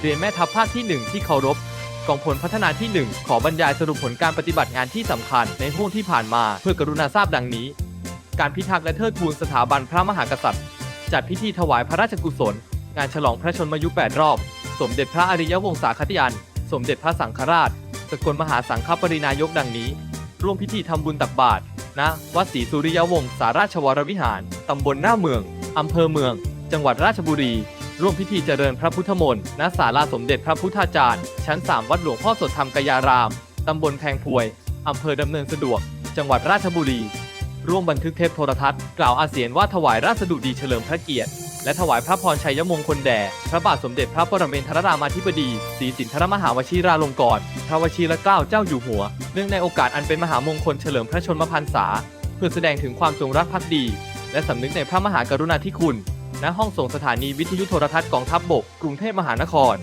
เรียนแม่ทัพภาคที่ 1 ที่เคารพกองพลพัฒนาที่ 1 ขอบรรยายสรุปผลการปฏิบัติงานที่สำคัญในห่วงที่ผ่านมาเพื่อกรุณาทราบดังนี้ การพิทักษ์และเทิดทูนสถาบันพระมหากษัตริย์ จัดพิธีถวายพระราชกุศล งานฉลองพระชนมายุ 8 รอบ สมเด็จพระอริยวงศาคติยันสมเด็จพระสังฆราช สกลมหาสังฆปรินายกดังนี้ ร่วมพิธีทำบุญตักบาตรณวัดศรีสุริยวงศาราชวรวิหาร ตำบลหน้าเมืองอำเภอเมือง จังหวัดราชบุรี ร่วมพิธีเจริญพระพุทธมนต์ณศาลาสมเด็จพระพุทธาจารย์ ชั้น 3 วัดหลวงพ่อสดธรรมกยาราม ตำบลแพงพวย อำเภอดำเนินสะดวก จังหวัดราชบุรี ร่วมบันทึกเทปโทรทัศน์กล่าวอาเสียนว่าถวายราชดุดีเฉลิมพระเกียรติ และถวายพระพรชัยมงคลแด่ พระบาทสมเด็จพระปรเมนทรรามาธิบดีศรีสินธรมหาวชิราลงกรณ์พระวชิรเกล้าเจ้าอยู่หัว เนื่องในโอกาสอันเป็นมหามงคลเฉลิมพระชนมพรรษา เพื่อแสดงถึงความจงรักภักดี และสำนึกในพระมหากรุณาธิคุณ ณห้องส่งสถานีวิทยุโทรทัศน์กองทัพบบก กรุงเทพมหานคร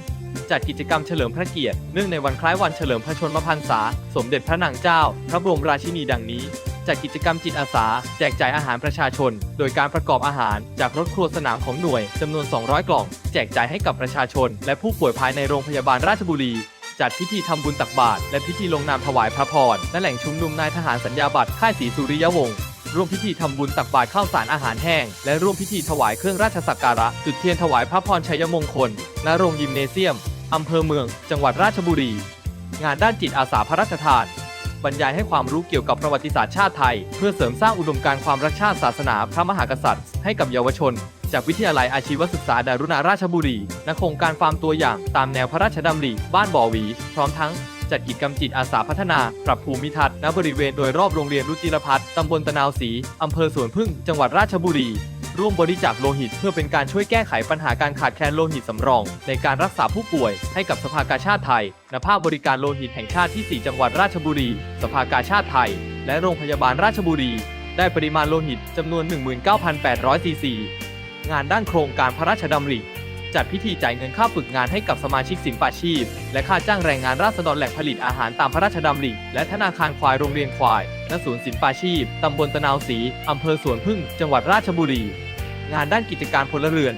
จัดกิจกรรมเฉลิมพระเกียรติ เนื่องในวันคล้ายวันเฉลิมพระชนมพรรษา สมเด็จพระนางเจ้า พระบรมราชินีดังนี้ จัดกิจกรรมจิตอาสา แจกจ่ายอาหารประชาชน โดยการประกอบอาหารจากรถครัวสนามของหน่วยจำนวน 200 กล่อง แจกจ่ายให้กับประชาชน และผู้ป่วยภายในโรงพยาบาลราชบุรีจัดพิธีทำบุญตักบาตรและพิธีลงนามถวายพระพรณแหล่งชุมนุมนายทหารสัญญาบัตรค่ายศรีสุริยวงศ์ ร่วมพิธีทำบุญตักบาตรข้าวสารอาหารแห้ง และร่วมพิธีถวายเครื่องราชสักการะ จุดเทียนถวายพระพรชัยมงคล ณ โรงยิมเนเซียม อำเภอเมือง จังหวัดราชบุรี งานด้านจิตอาสาพระราชทาน บรรยายให้ความรู้เกี่ยวกับประวัติศาสตร์ชาติไทย เพื่อเสริมสร้างอุดมการณ์ความรักชาติศาสนาพระมหากษัตริย์ ให้กับเยาวชน จากวิทยาลัยอาชีวศึกษาดารุณาราชบุรีณโครงการฟาร์มตัวอย่าง ตามแนวพระราชดำริ บ้านบ่อหวี พร้อมทั้ง จัดกิจกรรมจิตอาสาพัฒนา ปรับภูมิทัศน์ณบริเวณโดยรอบโรงเรียนรุจิรพัฒน์ตำบลตะนาวศรีอำเภอสวนพึ่ง จังหวัดราชบุรี ร่วมบริจาคโลหิต เพื่อเป็นการช่วยแก้ไขปัญหาการขาดแคลนโลหิตสำรอง ในการรักษาผู้ป่วย ให้กับสภากาชาติไทยณภาคบริการโลหิตแห่งชาติที่ 4 จังหวัดราชบุรี สภากาชาติไทย และโรงพยาบาลราชบุรี ได้ปริมาณโลหิตจำนวน 19,800ซีซีงานด้านโครงการพระราชดำริ จัดพิธีจ่ายเงินค่าฝึกงานให้กับสมาชิกสินปาชีพ และค่าจ้างแรงงานราษฎรแหล่งผลิตอาหารตามพระราชดำริ และธนาคารควายโรงเรียนควายณศูนย์สินปาชีพ ตำบลตะนาวศรีอำเภอสวนพึ่ง จังหวัดราชบุรี งานด้านกิจการพลเรือน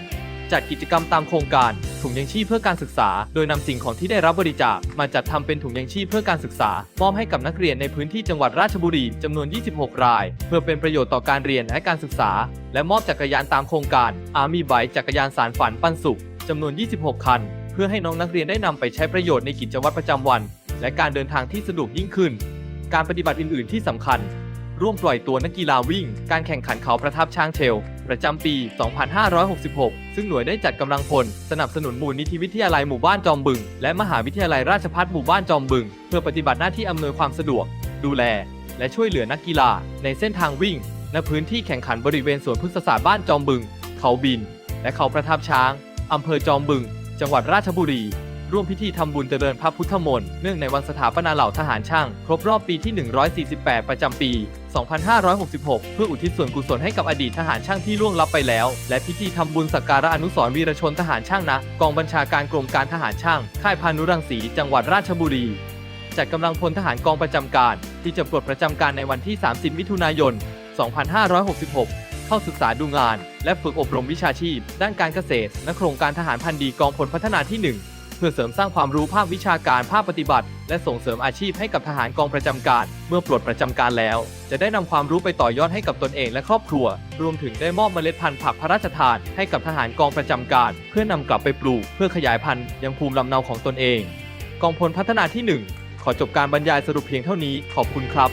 จัดกิจกรรมตามโครงการ ถุงยังชีพเพื่อการศึกษา โดยนำสิ่งของที่ได้รับบริจาคมาจัดทำเป็นถุงยังชีพเพื่อการศึกษา มอบให้กับนักเรียนในพื้นที่จังหวัดราชบุรีจำนวน 26 ราย เพื่อเป็นประโยชน์ต่อการเรียนและการศึกษา และมอบจักรยานตามโครงการอาร์มีไบจักรยานสารฝันปันสุขจำนวน 26 คัน เพื่อให้น้องนักเรียนได้นำไปใช้ประโยชน์ในกิจวัตรประจำวัน และการเดินทางที่สะดวกยิ่งขึ้น การปฏิบัติอื่น ๆ ที่สำคัญ ร่วมปล่อยตัวนักกีฬาวิ่ง การแข่งขันเขาประทับช้างเทล ประจำปี 2566 ซึ่งหน่วยได้จัดกำลังพล สนับสนุนมูลนิธิวิทยาลัยหมู่บ้านจอมบึง และมหาวิทยาลัยราชภัฏหมู่บ้านจอมบึง เพื่อปฏิบัติหน้าที่อำนวยความสะดวก ดูแล และช่วยเหลือนักกีฬา ในเส้นทางวิ่งณพื้นที่แข่งขันบริเวณสวนพฤกษศาสตร์บ้านจอมบึง เขาบิน และเขาประทับช้างอำเภอจอมบึง จังหวัดราชบุรีร่วมพิธีทำบุญเจริญพระพุทธมนต์เนื่องในวันสถาปนาเหล่าทหารช่าง ครบรอบปีที่ 148 ประจำปี 2566 เพื่ออุทิศส่วนกุศลให้กับอดีตทหารช่างที่ล่วงลับไปแล้ว และพิธีทำบุญสักการะอนุสรณ์วีรชนทหารช่างนะกองบัญชาการกรมการทหารช่าง ค่ายพานุรังสี จังหวัดราชบุรีจัดกำลังพลทหารกองประจำการ ที่จะปลดประจำการในวันที่ 30 มิถุนายน 2566 เข้าศึกษาดูงาน และฝึกอบรมวิชาชีพ ด้านการเกษตร และโครงการทหารพันดีกองพลพัฒนาที่ 1 เพื่อเสริมสร้างความรู้ภาควิชาการภาคปฏิบัติ และส่งเสริมอาชีพให้กับทหารกองประจำการ เมื่อปลดประจำการแล้ว จะได้นำความรู้ไปต่อยอดให้กับตนเองและครอบครัว รวมถึงได้มอบเมล็ดพันธุ์ผักพระราชทานให้กับทหารกองประจำการ เพื่อนำกลับไปปลูก เพื่อขยายพันธุ์ยังภูมิลำเนาของตนเอง กองพลพัฒนาที่ 1 ขอจบการบรรยายสรุปเพียงเท่านี้ ขอบคุณครับ